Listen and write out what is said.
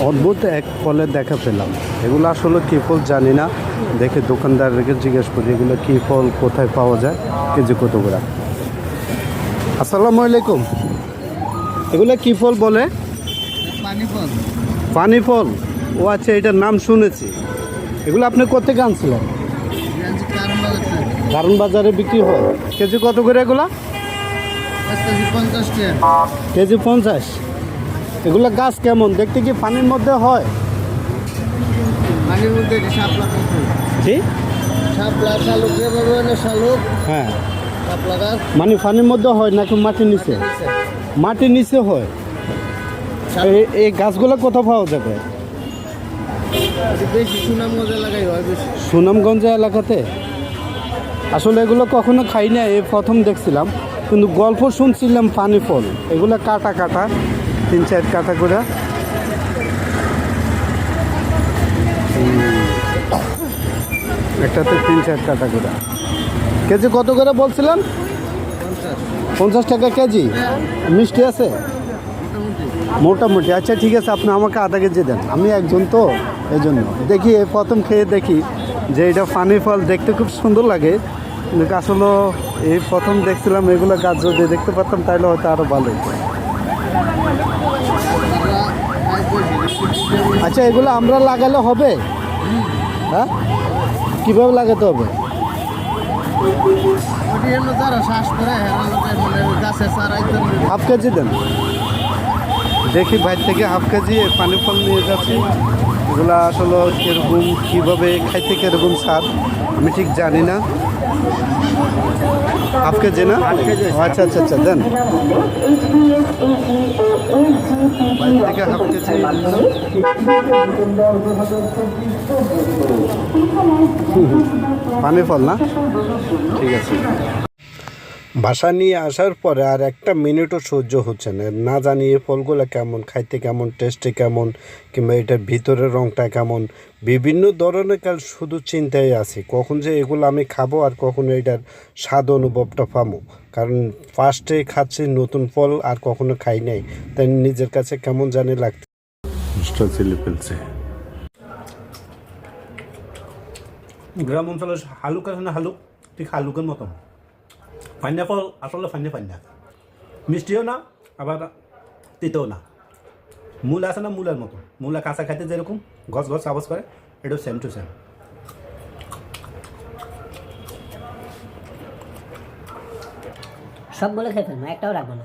অদ্ভুত এক ফলের দেখা পেলাম। এগুলো আসলে কী ফল জানি না। দেখে দোকানদারকে জিজ্ঞেস করি এগুলো কী ফল কোথায় পাওয়া যায়? কেজি কত করে? আসসালামু আলাইকুম। এগুলো কী ফল বলে? পানি ফল ও আচ্ছা এটার নাম শুনেছি। এগুলো আপনি কোথেকে আনছিলেন? কারণ বাজারে বিক্রি হয়। কেজি কত করে এগুলা? কেজি পঞ্চাশ। এগুলো গাছ কেমন? দেখতে কি পানির মধ্যে হয়? পানির মধ্যে শাপলা জি শাপলা শালুক যেভাবে শালুক হ্যাঁ। শাপলা গাছ। মানে পানির মধ্যে হয় নাকি মাটির নিচে? মাটির নিচে। হয়। এই- গাছগুলো কোথাও পাওয়া যাবে? সুনামগঞ্জ এলাকাতে? আসলে এগুলো কখনো খাই না এই প্রথম দেখছিলাম। কিন্তু গল্প শুনছিলাম পানি ফল। এগুলো কাটা কাটা। তিন চার কাটা করে। একটাতে তিন চার কাটা করে। কেজি কত করে বলছিলেন? পঞ্চাশ টাকা কেজি? মিষ্টি আছে? মোটামুটি। আচ্ছা ঠিক আছে, আপনি আমাকে আধা কেজি দেন। আমি একজন তো এই জন্য দেখি, প্রথম খেয়ে দেখি যে এটা পানি ফল। দেখতে খুব সুন্দর লাগে। আসলে এই প্রথম দেখছিলাম, এগুলো গাছ যদি দেখতে পারতাম, তাহলে হয়তো আরও ভালো হতো। আচ্ছা এগুলো আমরা লাগালে হবে? হ্যাঁ? কীভাবে লাগাতে হবে? হাফ কেজি দেন। দেখি বাইর থেকে হাফ কেজি পানি ফল নিয়ে যাচ্ছি। এগুলো আসলে কীরকম, কীভাবে খাইতে কীরকম স্বাদ, আমি ঠিক জানি না। হাফ কেজি না? আচ্ছা আচ্ছা আচ্ছা দেন। পানি ফল না? ঠিক আছে। বাসা নিয়ে আসার পরে আর একটা মিনিটও সহ্য হচ্ছে না। না জানি এই ফলগুলো কেমন খাইতে কেমন টেস্টে কেমন কিংবা এটার ভিতরের রঙটা কেমন। বিভিন্ন ধরনের কাল শুধু চিন্তায় আছি কখন যে এগুলো আমি খাব আর কখন এটার স্বাদ অনুভবটা পাবো কারণ ফার্স্টে খাচ্ছি নতুন ফল আর কখনো খাই নাই তাই নিজের কাছে কেমন জানি লাগতে ফেলছে গ্রাম অঞ্চলের হালুক আছে না হালুক ঠিক হালুকের মতন। ফান্যা ফল আসলে ফান্যা ফান্যা মিষ্টিও না, আবার তিতেও না। মূল আছে না মূলার মতো? মূলা কাঁচা খাইতে যেরকম, গছ গছ আওয়াজ করে, এটাও সেম টু সেম সবগুলো খেয়ে ফেলব একটাও রাখব না।